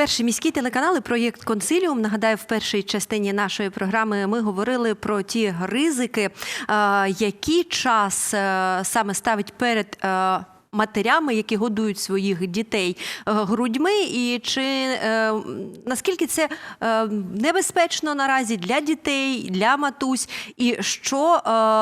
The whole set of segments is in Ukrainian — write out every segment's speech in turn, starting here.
дивитесь міські телеканали, проєкт Консиліум. Нагадаю, в першій частині нашої програми ми говорили про ті ризики, е, які час е, саме ставить перед. Матерями, які годують своїх дітей е, грудьми, і чи е, наскільки це е, небезпечно наразі для дітей, для матусь, і що е,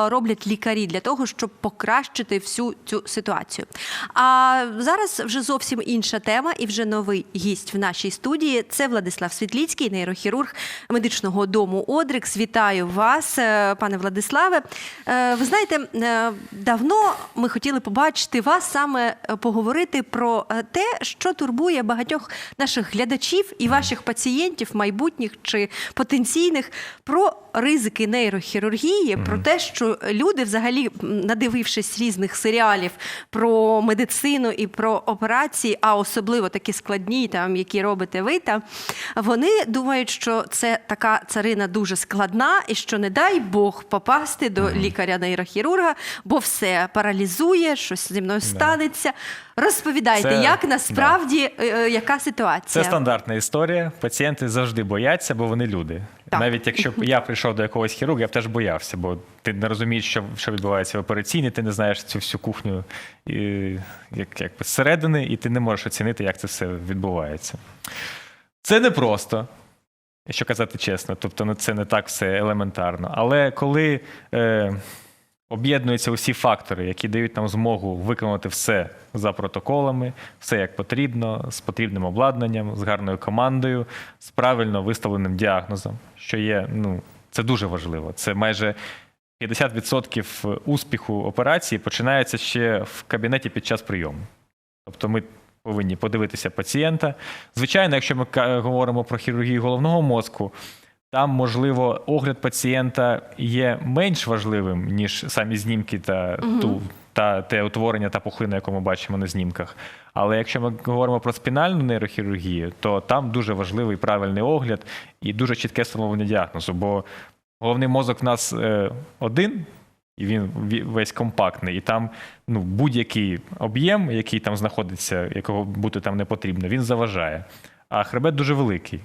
роблять лікарі для того, щоб покращити всю цю ситуацію? А зараз вже зовсім інша тема, і вже новий гість в нашій студії. Це Владислав Світліцький, нейрохірург медичного дому Одрикс. Вітаю вас, е, пане Владиславе. Е, Ви знаєте, е, давно ми хотіли побачити вас саме е, поговорити про е, те, що турбує багатьох наших глядачів і ваших пацієнтів, майбутніх чи потенційних, про ризики нейрохірургії, про те, що люди, взагалі, надивившись різних серіалів про медицину і про операції, а особливо такі складні, там які робите ви там, вони думають, що це така царина дуже складна, і що не дай Бог попасти до лікаря-нейрохірурга, бо все паралізує, щось зі мною станеться. Розповідайте, Це- як насправді е, е, яка ситуація? Це стандартна історія. Пацієнти завжди бояться, бо вони люди. Так. Навіть якщо б я прийшов до якогось хірурга, я б теж боявся, бо ти не розумієш, що, що відбувається в операційній, ти не знаєш цю всю кухню і, як, як зсередини, і ти не можеш оцінити, як це все відбувається. Це непросто, якщо казати чесно. Тобто, ну, це не так все елементарно. Але коли е, об'єднуються усі фактори, які дають нам змогу виконати все за протоколами, все як потрібно, з потрібним обладнанням, з гарною командою, з правильно виставленим діагнозом, що є, ну, це дуже важливо. Це майже 50% успіху операції починається ще в кабінеті під час прийому. Тобто ми повинні подивитися пацієнта. Звичайно, якщо ми говоримо про хірургію головного мозку, там, можливо, огляд пацієнта є менш важливим, ніж самі знімки та, ту, та те утворення та пухлина, яку ми бачимо на знімках. Але якщо ми говоримо про спінальну нейрохірургію, то там дуже важливий правильний огляд і дуже чітке встановлення діагнозу. Бо головний мозок в нас е, один, і він весь компактний, і там ну, будь-який об'єм, який там знаходиться, якого бути там не потрібно, він заважає. А хребет дуже великий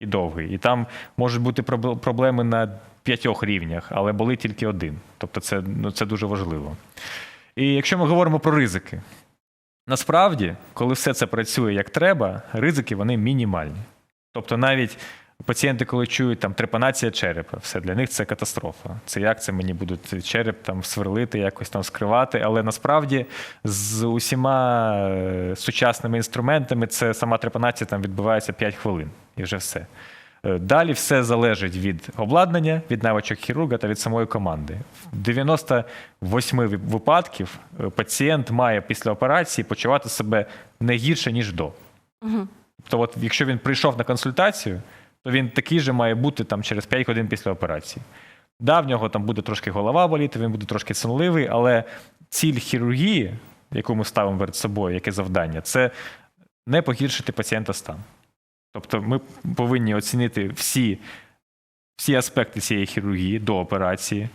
і довгий. І там можуть бути проблеми на п'ятьох рівнях, але болить тільки один. Тобто це, ну, це дуже важливо. І якщо ми говоримо про ризики, насправді, коли все це працює як треба, ризики вони мінімальні. Тобто навіть пацієнти, коли чують там трепанація черепа, все для них це катастрофа. Це як це мені будуть череп там сверлити, якось там скривати. Але насправді з усіма е, сучасними інструментами це сама трепанація там відбувається 5 хвилин і вже все. Е, Далі все залежить від обладнання, від навичок хірурга та від самої команди. В 98 випадків е, пацієнт має після операції почувати себе не гірше, ніж до. Тобто, от, якщо він прийшов на консультацію, то він такий же має бути там через 5 годин після операції. Да, в нього там буде трошки голова боліти, він буде трошки сонливий, але ціль хірургії, яку ми ставимо перед собою, яке завдання, це не погіршити пацієнта стан. Тобто ми повинні оцінити всі, всі аспекти цієї хірургії до операції,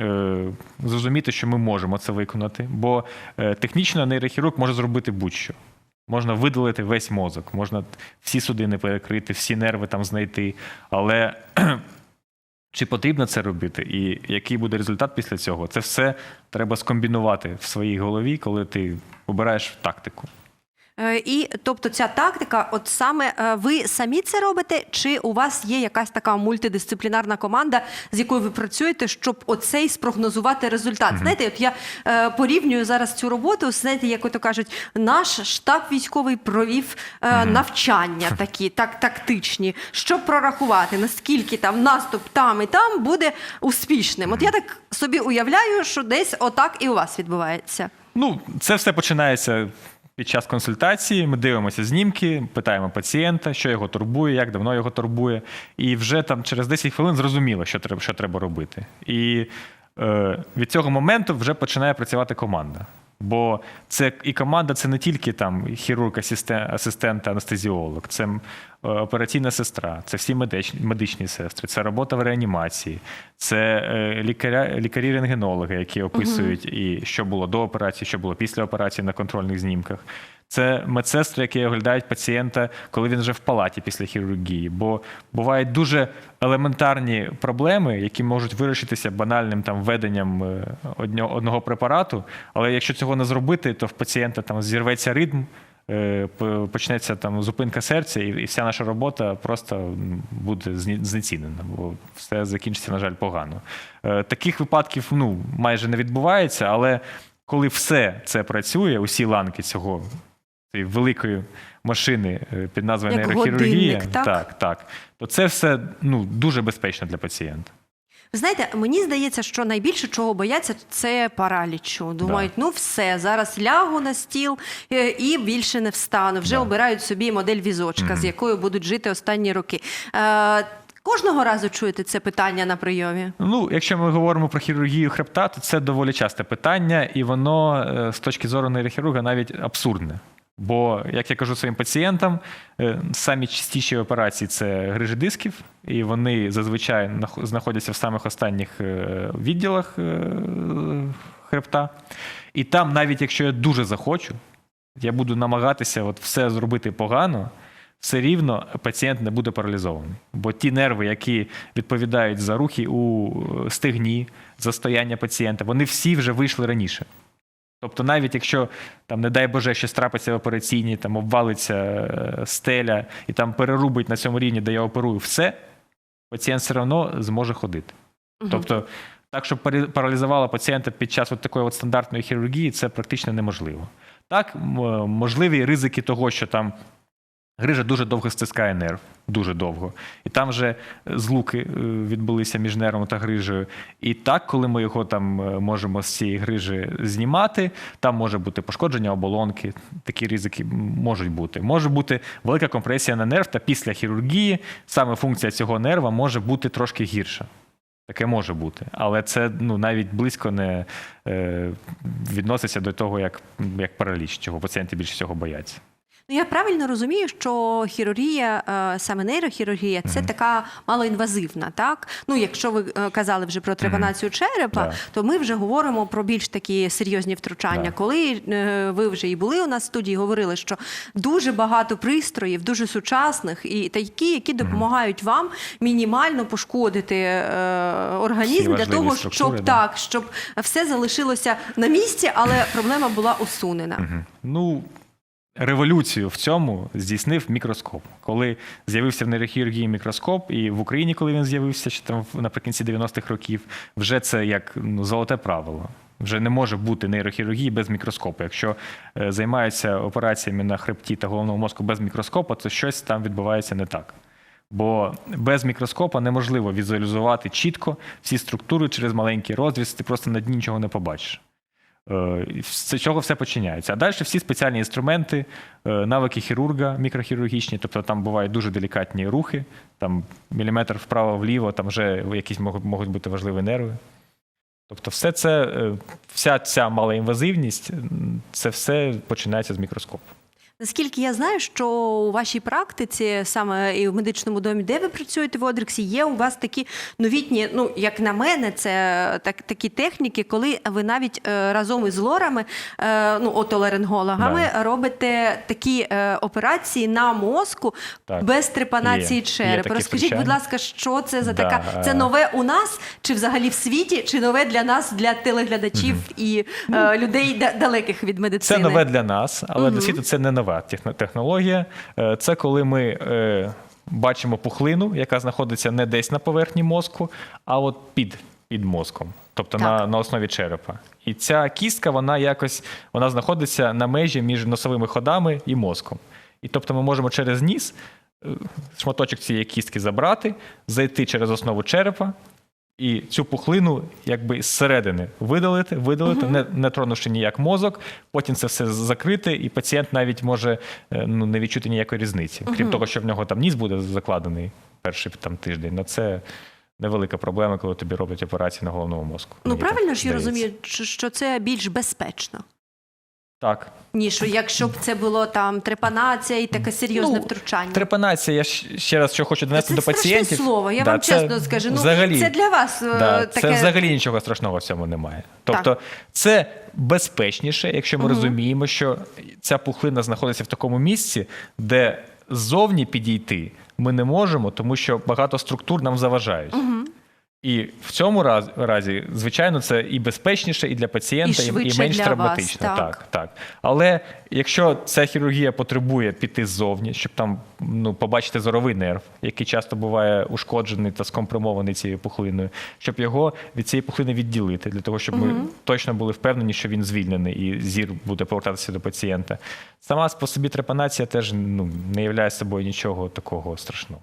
е, зрозуміти, що ми можемо це виконати, бо е, технічно нейрохірург може зробити будь-що. Можна видалити весь мозок, можна всі судини перекрити, всі нерви там знайти. Але чи потрібно це робити, і який буде результат після цього? Це все треба скомбінувати в своїй голові, коли ти обираєш тактику. Е, І тобто ця тактика, от саме е, ви самі це робите, чи у вас є якась така мультидисциплінарна команда, з якою ви працюєте, щоб оцей спрогнозувати результат? Знаєте, от я е, порівнюю зараз цю роботу. Знаєте, як ото кажуть, наш штаб військовий провів е, навчання такі, так тактичні, щоб прорахувати, наскільки там наступ там і там буде успішним. От я так собі уявляю, що десь отак і у вас відбувається. Ну, це все починається під час консультації. Ми дивимося знімки, питаємо пацієнта, що його турбує, як давно його турбує. І вже там через 10 хвилин зрозуміло, що треба, що треба робити. І е, від цього моменту вже починає працювати команда. Бо це і команда це не тільки там хірург, асистент, анестезіолог, це е, операційна сестра, це всі медичні, медичні сестри, це робота в реанімації, це е, лікарі-рентгенологи, які описують і що було до операції, що було після операції на контрольних знімках. Це медсестри, які оглядають пацієнта, коли він вже в палаті після хірургії. Бо бувають дуже елементарні проблеми, які можуть вирішитися банальним там введенням е, одного препарату. Але якщо цього не зробити, то в пацієнта там зірветься ритм, е, почнеться там зупинка серця, і, вся наша робота просто буде знецінена, бо все закінчиться, на жаль, погано. Е, Таких випадків ну, майже не відбувається, але коли все це працює, усі ланки цього цієї великої машини е, під назвою Як нейрохірургія, годинник, так? так, так, то це все ну, дуже безпечно для пацієнта. Ви знаєте, мені здається, що найбільше чого бояться, це паралічу. Думають, ну все, зараз лягу на стіл е, і більше не встану. Вже Да. обирають собі модель візочка, з якою будуть жити останні роки. Е, кожного разу чуєте це питання на прийомі? Ну, якщо ми говоримо про хірургію хребта, то це доволі часте питання, і воно е, з точки зору нейрохірурга навіть абсурдне. Бо, як я кажу своїм пацієнтам, е, самі частіші операції це грижі дисків, і вони зазвичай знаходяться в самих останніх е, відділах е, хребта. І там, навіть якщо я дуже захочу, я буду намагатися от все зробити погано, все рівно пацієнт не буде паралізований. Бо ті нерви, які відповідають за рухи у стегні, за стояння пацієнта, вони всі вже вийшли раніше. Тобто, навіть якщо там, не дай Боже, щось трапиться в операційній, там обвалиться е, стеля і там перерубить на цьому рівні, де я оперую все, пацієнт все одно зможе ходити. Угу. Тобто, так, щоб паралізувала пацієнта під час от такої от стандартної хірургії, це практично неможливо. Так, можливі ризики того, що там грижа дуже довго стискає нерв, дуже довго. І там вже злуки е, відбулися між нервом та грижею. І так, коли ми його там е, можемо з цієї грижі знімати, там може бути пошкодження оболонки, такі ризики можуть бути. Може бути велика компресія на нерв, та після хірургії саме функція цього нерва може бути трошки гірша. Таке може бути, але це ну навіть близько не е, відноситься до того, як, як параліч, чого пацієнти більше всього бояться. Ну, я правильно розумію, що хірургія, е, саме нейрохірургія, це така малоінвазивна, так? Ну, якщо ви е, казали вже про трепанацію черепа, то ми вже говоримо про більш такі серйозні втручання. Коли е, ви вже і були у нас в студії, говорили, що дуже багато пристроїв, дуже сучасних і такі, які допомагають вам мінімально пошкодити організм для того, щоб да. так, щоб все залишилося на місці, але проблема була усунена. Ну, революцію в цьому здійснив мікроскоп. Коли з'явився в нейрохірургії мікроскоп, і в Україні, коли він з'явився ще там наприкінці 90-х років, вже це як ну, золоте правило. Вже не може бути нейрохірургії без мікроскопу. Якщо е, займаються операціями на хребті та головному мозку без мікроскопа, то щось там відбувається не так. Бо без мікроскопа неможливо візуалізувати чітко всі структури через маленький розріз, ти просто на дні нічого не побачиш. Е, З цього все починається. А далі всі спеціальні інструменти, е, навики хірурга мікрохірургічні, тобто там бувають дуже делікатні рухи, там міліметр вправо-вліво, там вже якісь можуть, можуть бути важливі нерви. Тобто, все це, е, вся ця малоінвазивність, це все починається з мікроскопу. Наскільки я знаю, що у вашій практиці, саме і в медичному домі, де ви працюєте в Одрексі, є у вас такі новітні, ну як на мене, це так, такі техніки, коли ви навіть е, разом із лорами, е, ну отоларингологами, Да. робите такі е, операції на мозку Так. без трепанації черепа. Розкажіть, будь ласка, що це за Да, така? Це нове у нас, чи взагалі в світі, чи нове для нас, для телеглядачів і е, людей да- далеких від медицини? Це нове для нас, але Мгм. для світу це не нова технологія. Е, Це коли ми е, бачимо пухлину, яка знаходиться не десь на поверхні мозку, а от під, під мозком, тобто на, Так. на основі черепа. І ця кістка, вона якось вона знаходиться на межі між носовими ходами і мозком. І тобто ми можемо через ніс е, шматочок цієї кістки забрати, зайти через основу черепа. І цю пухлину якби зсередини видалити, видалити, не, не тронувши ніяк мозок, потім це все закрити, і пацієнт навіть може е, ну, не відчути ніякої різниці. Крім того, що в нього там ніс буде закладений перший там, тиждень. На це невелика проблема, коли тобі роблять операцію на головному мозку. Ну Мені правильно ж я розумію, що це більш безпечно. Так. ніж якщо б це було там трепанація і таке серйозне Ну, втручання. Трепанація, я ще раз що хочу донести Це до пацієнтів. слово, я Да, вам це чесно скажу. Ну, взагалі, це для вас е, да, таке- Це взагалі нічого страшного в цьому немає. Тобто Так. це безпечніше, якщо ми розуміємо, що ця пухлина знаходиться в такому місці, де ззовні підійти ми не можемо, тому що багато структур нам заважають. І в цьому раз- разі, звичайно, це і безпечніше, і для пацієнта, І і, і менш для травматично. вас, так. так, так. Але якщо ця хірургія потребує піти ззовні, щоб там ну, побачити зоровий нерв, який часто буває ушкоджений та скомпримований цією пухлиною, щоб його від цієї пухлини відділити, для того, щоб ми точно були впевнені, що він звільнений і зір буде повертатися до пацієнта. Сама по собі трепанація теж ну, не являє собою нічого такого страшного.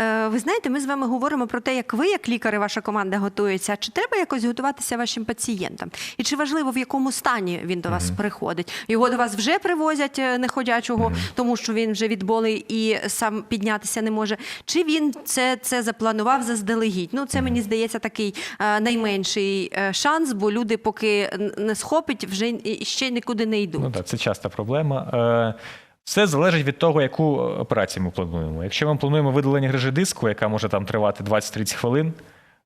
Е, Ви знаєте, ми з вами говоримо про те, як ви, як лікар і ваша команда готується. Чи треба якось готуватися вашим пацієнтам? І чи важливо, в якому стані він до вас приходить? Його до вас вже привозять е, неходячого, тому що він вже від болей і сам піднятися не може. Чи він це, це запланував заздалегідь? Ну, це мені здається такий е, найменший шанс, бо люди, поки не схопить, вже ще нікуди не йдуть. Ну так, це часта проблема. Е, Все залежить від того, яку операцію ми плануємо. Якщо ми плануємо видалення грижі диску, яка може там тривати 20-30 хвилин.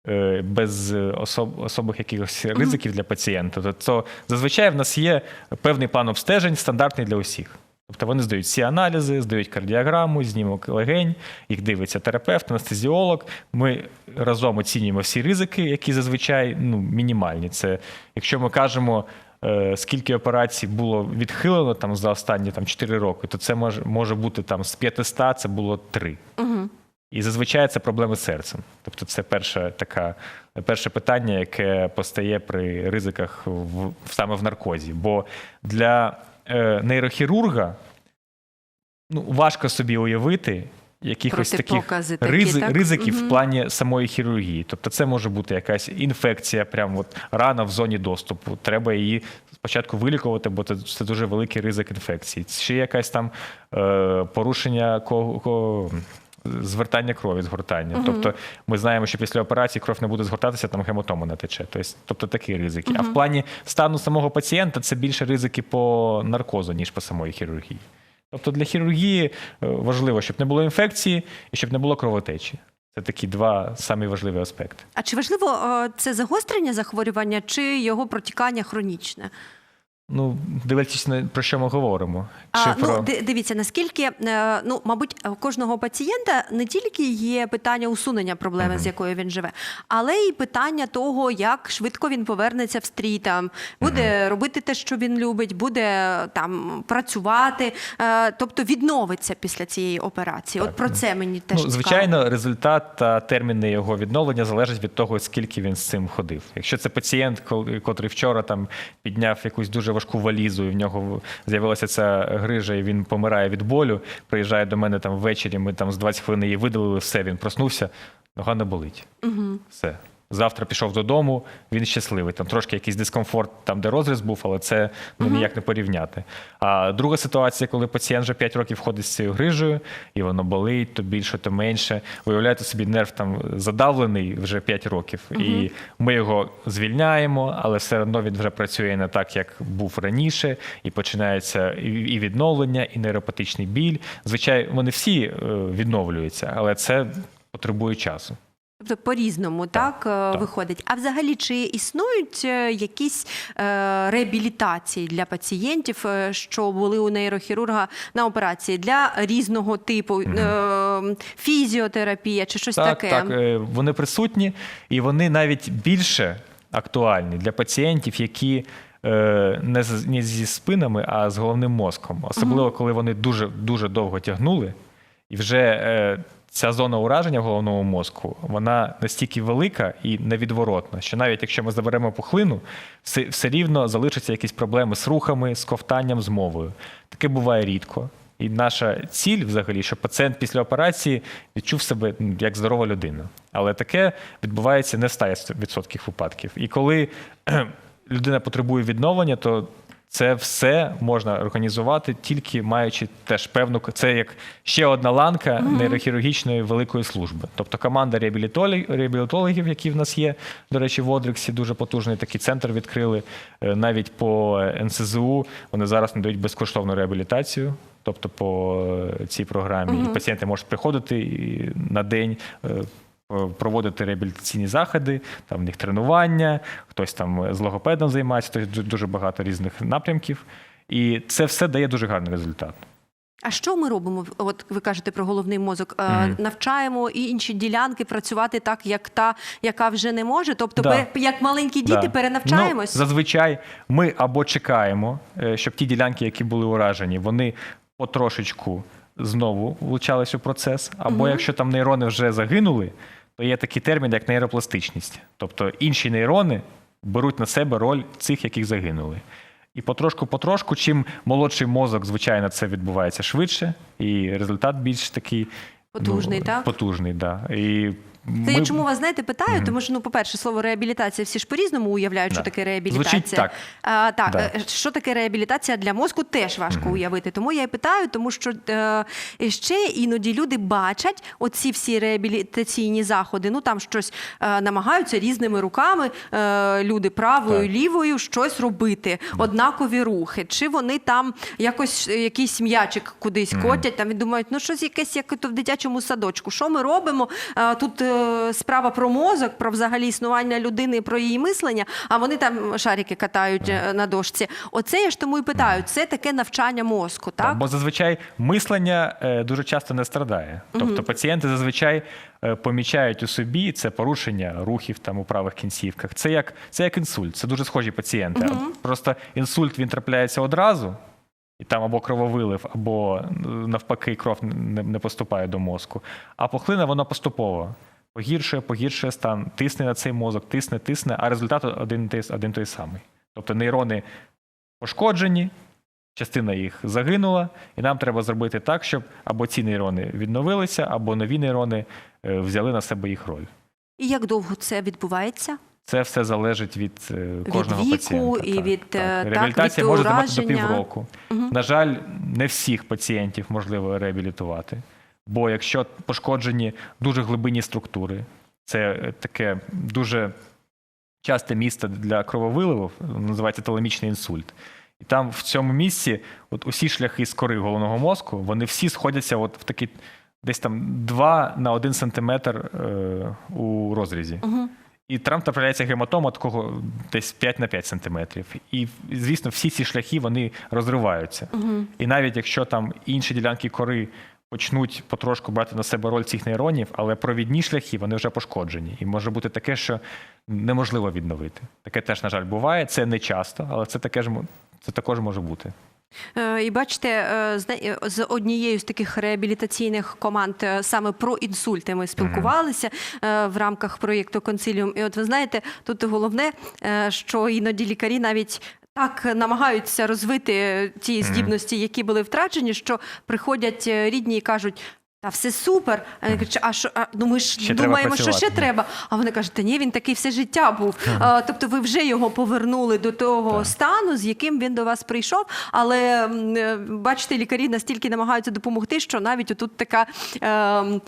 е, Без особ, особих якихось ризиків для пацієнта, то, то зазвичай в нас є певний план обстежень, стандартний для усіх. Тобто вони здають всі аналізи, здають кардіограму, знімок легень, їх дивиться терапевт, анестезіолог. Ми разом оцінюємо всі ризики, які зазвичай ну, мінімальні. Це якщо ми кажемо, е, скільки операцій було відхилено там за останні там 4 роки, то це може, може бути там з 500 це було 3. Угу. І зазвичай це проблеми з серцем. Тобто, це перше така перше питання, яке постає при ризиках в, саме в наркозі. Бо для е, нейрохірурга ну, важко собі уявити якихось таких Протипокази такі, ризи, так? ризиків Мгм. в плані самої хірургії. Тобто, це може бути якась інфекція, прямо от рана в зоні доступу. Треба її спочатку вилікувати, бо це, це дуже великий ризик інфекції. Ще якась там е, порушення ко, ко, звертання крові, згортання. Тобто ми знаємо, що після операції кров не буде згортатися, там гематома натече. Тобто, тобто такі ризики. А в плані стану самого пацієнта це більше ризики по наркозу, ніж по самої хірургії. Тобто для хірургії е, важливо, щоб не було інфекції і щоб не було кровотечі. Це такі два самі важливі аспекти. А чи важливо е, це загострення захворювання, чи його протікання хронічне? Ну, дивлячись на про що ми говоримо. Чи ну, про ди- дивіться, наскільки, е, ну, мабуть, у кожного пацієнта не тільки є питання усунення проблеми, з якою він живе, але й питання того, як швидко він повернеться в стрій, там, буде робити те, що він любить, буде там працювати, е, тобто відновиться після цієї операції. От про це мені теж ну, цікаво. звичайно, результат та терміни його відновлення залежать від того, скільки він з цим ходив. Якщо це пацієнт, котрий вчора там підняв якусь дуже важку валізу, і в нього з'явилася ця грижа, і він помирає від болю, приїжджає до мене там ввечері, ми там з 20 хвилин її видалили, все, він проснувся, нога не болить. Угу. Все. Завтра пішов додому, він щасливий. Там трошки якийсь дискомфорт, там, де розріз був, але це ну, ніяк не порівняти. А друга ситуація, коли пацієнт вже 5 років ходить з цією грижею, і воно болить, то більше, то менше. Виявляєте собі, нерв там задавлений вже 5 років. І ми його звільняємо, але все одно він вже працює не так, як був раніше, і починається і і відновлення, і нейропатичний біль. Звичайно, вони всі е, відновлюються, але це потребує часу. Тобто по-різному так, е, виходить. А взагалі, чи існують е, якісь е, реабілітації для пацієнтів, що були у нейрохірурга на операції для різного типу е, фізіотерапія чи щось Так, таке? так, вони присутні, і вони навіть більше актуальні для пацієнтів, які не з- не зі спинами, а з головним мозком. Особливо, коли вони дуже дуже довго тягнули, і вже ця зона ураження в головному мозку вона настільки велика і невідворотна, що навіть якщо ми заберемо пухлину, все, все рівно залишаться якісь проблеми з рухами, з ковтанням, з мовою. Таке буває рідко. І наша ціль, взагалі, щоб пацієнт після операції відчув себе як здорова людина. Але таке відбувається не в 100% випадків. І коли людина потребує відновлення, то Це все можна організувати тільки маючи теж певну це як ще одна ланка нейрохірургічної великої служби. Тобто команда реабілітологів, які в нас є. До речі, в Одрексі дуже потужний такий центр відкрили. Е, Навіть по НСЗУ вони зараз надають безкоштовну реабілітацію. Тобто по е, цій програмі і пацієнти можуть приходити на день. Е, е, Проводити реабілітаційні заходи, там в них тренування, хтось там з логопедом займається, тобто дуже багато різних напрямків. І це все дає дуже гарний результат. А що ми робимо? От ви кажете про головний мозок. Е, Мгм. Навчаємо і інші ділянки працювати так, як та, яка вже не може. Тобто, Да. ми, як маленькі діти, Да. перенавчаємось. Ну, зазвичай ми або чекаємо, е, щоб ті ділянки, які були уражені, вони потрошечку знову влучались у процес. Або Мгм. якщо там нейрони вже загинули, то є такий термін, як нейропластичність. Тобто інші нейрони беруть на себе роль цих, яких загинули. І потрошку-потрошку, чим молодший мозок, звичайно, це відбувається швидше, і результат більш такий Потужний, ну, так? Потужний, да. І Це я ми- чому вас знаєте, питаю, тому що ну, по-перше, слово реабілітація всі ж по-різному уявляють, що Да. таке реабілітація. Звучить так. А, так, Да. е, що таке реабілітація для мозку, теж важко уявити. Тому я і питаю, тому що е, ще іноді люди бачать оці всі реабілітаційні заходи. Ну там щось е, намагаються різними руками, е, люди правою, Так. лівою щось робити, однакові рухи. Чи вони там якось е, якийсь м'ячик кудись котять, там і думають, ну щось якесь як то в дитячому садочку. Що ми робимо? Е, Тут е, справа про мозок, про взагалі існування людини, про її мислення, а вони там шарики катають е, на дошці. Оце я ж тому і питаю. Це таке навчання мозку, так? Так, бо зазвичай мислення е, дуже часто не страдає. Тобто пацієнти зазвичай е, помічають у собі це порушення рухів там у правих кінцівках. Це як, це як інсульт, це дуже схожі пацієнти. Просто інсульт він трапляється одразу, і там або крововилив, або навпаки, кров не, поступає до мозку. А пухлина воно поступово. Погіршує, погіршує стан, тисне на цей мозок, тисне, тисне, а результат один, той- один той самий. Тобто нейрони пошкоджені, частина їх загинула, і нам треба зробити так, щоб або ці нейрони відновилися, або нові нейрони е, взяли на себе їх роль. І як довго це відбувається? Це все залежить від е, кожного віку пацієнта. і від, е, так, Реабілітація від може тривати до півроку. Мгм. На жаль, не всіх пацієнтів можливо реабілітувати. Бо якщо пошкоджені дуже глибинні структури, це таке дуже часте місце для крововиливу, називається теламічний інсульт. І там в цьому місці от усі шляхи з кори головного мозку, вони всі сходяться от в такі десь там 2 на 1 сантиметр е, у розрізі. Мгм. І там трапляється гематома такого десь 5 на 5 сантиметрів. І, звісно, всі ці шляхи вони розриваються. Мгм. І навіть якщо там інші ділянки кори почнуть потрошку брати на себе роль цих нейронів, але провідні шляхи вони вже пошкоджені. І може бути таке, що неможливо відновити. Таке теж, на жаль, буває. Це не часто, але це таке ж це також може бути. Е, І бачите, е, е, з однією з таких реабілітаційних команд саме про інсульти ми спілкувалися в рамках проєкту Консиліум. І от ви знаєте, тут головне, що іноді лікарі навіть. Так намагаються розвити ті здібності, які були втрачені, що приходять е, рідні і кажуть. Та все супер. А я кажу, а що а, ну ми ж Ще думаємо, що ще треба. А вони кажуть, та ні, він такий все життя був. А, тобто, ви вже його повернули до того Так. стану, з яким він до вас прийшов. Але е, бачите, лікарі настільки намагаються допомогти, що навіть отут така. Е,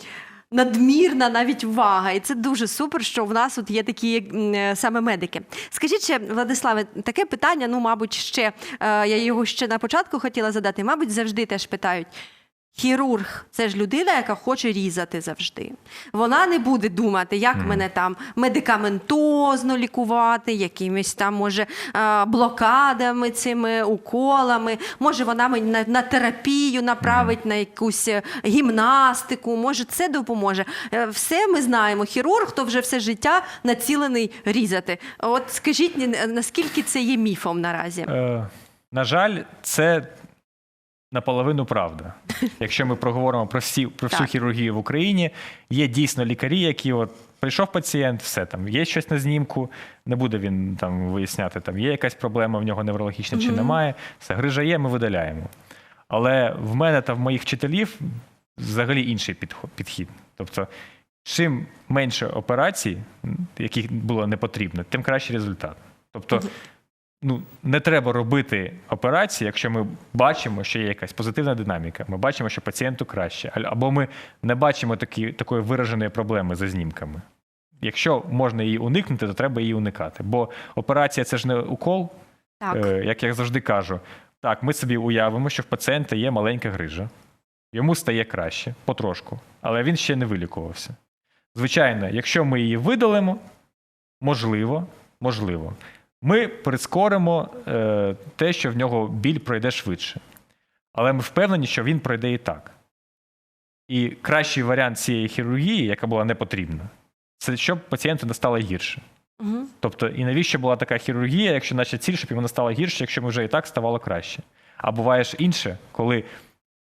Надмірна навіть увага, і це дуже супер, що в нас от є такі е, саме медики. Скажіть ще, Владиславе, таке питання, ну, мабуть, ще е, я його ще на початку хотіла задати. Мабуть, завжди теж питають. Хірург це ж людина, яка хоче різати завжди. Вона не буде думати, як мене там медикаментозно лікувати, якимись там, може, е, блокадами, цими уколами. Може, вона мені на, на терапію направить на якусь е, гімнастику. Може, це допоможе. Е, Все ми знаємо. Хірург то вже все життя націлений різати. От скажіть, наскільки це є міфом наразі? Е, на жаль, це наполовину правда. Якщо ми проговоримо про всі про всю Так. хірургію в Україні, є дійсно лікарі, які от прийшов пацієнт, все там є щось на знімку, не буде він там виясняти, там є якась проблема в нього неврологічна чи немає. Все грижа є, ми видаляємо. Але в мене та в моїх вчителів взагалі інший підхо- підхід. Тобто, чим менше операцій, яких було не потрібно, тим кращий результат. Тобто, ну, не треба робити операції, якщо ми бачимо, що є якась позитивна динаміка. Ми бачимо, що пацієнту краще, або ми не бачимо такі, такої вираженої проблеми за знімками. Якщо можна її уникнути, то треба її уникати. Бо операція це ж не укол, Так. Е, як я завжди кажу, так, ми собі уявимо, що в пацієнта є маленька грижа, йому стає краще, потрошку, але він ще не вилікувався. Звичайно, якщо ми її видалимо, можливо, можливо, ми прискоримо е, те, що в нього біль пройде швидше. Але ми впевнені, що він пройде і так. І кращий варіант цієї хірургії, яка була не потрібна, це щоб пацієнту не стало гірше. Угу. Тобто, і навіщо була така хірургія, якщо наша ціль, щоб вона стала гірше, якщо ми вже і так ставало краще. А буває ж інше, коли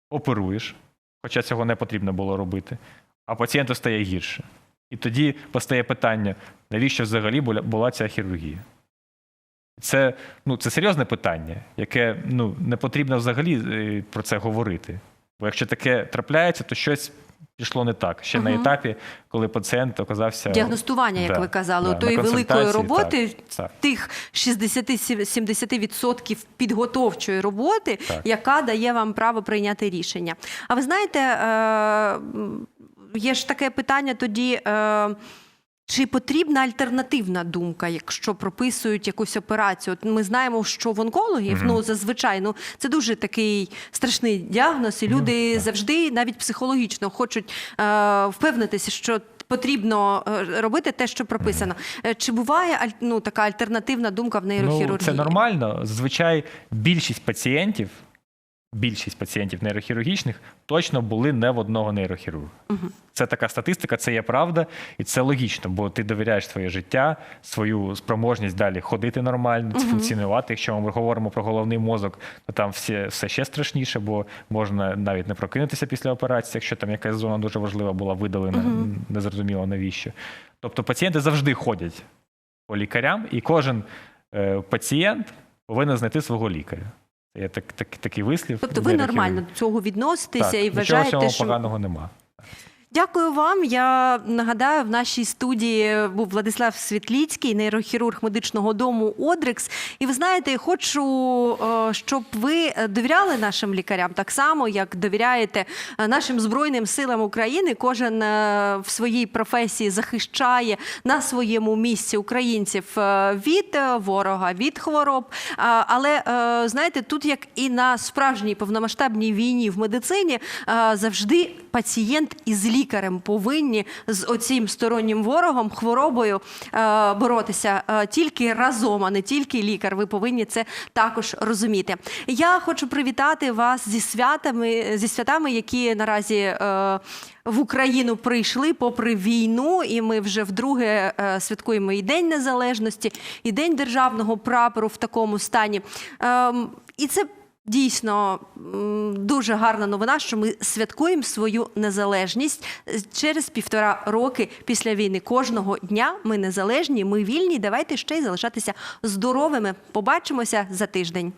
оперуєш, хоча цього не потрібно було робити, а пацієнту стає гірше. І тоді постає питання, навіщо взагалі була ця хірургія? Це, ну, це серйозне питання, яке ну, не потрібно взагалі е, про це говорити. Бо якщо таке трапляється, то щось пішло не так. Ще на етапі, коли пацієнт оказався Діагностування, як Да, ви казали, да, тої великої роботи, так, так. тих 60-70% підготовчої роботи, Так. яка дає вам право прийняти рішення. А ви знаєте, е, є ж таке питання тоді. Е, чи потрібна альтернативна думка, якщо прописують якусь операцію? От ми знаємо, що в онкологів Мгм. ну зазвичай ну це дуже такий страшний діагноз, і Ну, люди так. завжди навіть психологічно хочуть е, впевнитися, що потрібно е, робити те, що прописано. Е, Чи буває ну, така альтернативна думка в нейрохірургії? Ну, це нормально. Зазвичай більшість пацієнтів, більшість пацієнтів нейрохірургічних точно були не в одного нейрохірурга. Мгм. Це така статистика, це є правда, і це логічно, бо ти довіряєш своє життя, свою спроможність далі ходити нормально, функціонувати. Якщо ми говоримо про головний мозок, то там все, все ще страшніше, бо можна навіть не прокинутися після операції, якщо там якась зона дуже важлива була видалена, незрозуміло навіщо. Тобто пацієнти завжди ходять по лікарям, і кожен е, пацієнт повинен знайти свого лікаря. Є так, так, такий вислів. Тобто ви нормально до цього відноситеся так, і вважаєте, що... Нічого поганого нема. Дякую вам. Я нагадаю, в нашій студії був Владислав Світліцький, нейрохірург медичного дому Одрекс. І ви знаєте, хочу, е, щоб ви довіряли нашим лікарям так само, як довіряєте е, нашим збройним силам України. Кожен е, в своїй професії захищає на своєму місці українців від ворога, від хвороб. Але знаєте, тут як і на справжній повномасштабній війні в медицині завжди пацієнт із лікарем повинні з оцим стороннім ворогом, хворобою е, боротися Е, тільки разом, а не тільки лікар. Ви повинні це також розуміти. Я хочу привітати вас зі святами, зі святами, які наразі. е, в Україну прийшли попри війну, і ми вже вдруге святкуємо і День Незалежності, і День державного прапору в такому стані. Ем, і це дійсно дуже гарна новина, що ми святкуємо свою незалежність через півтора роки після війни. Кожного дня ми незалежні, ми вільні. Давайте ще й залишатися здоровими. Побачимося за тиждень.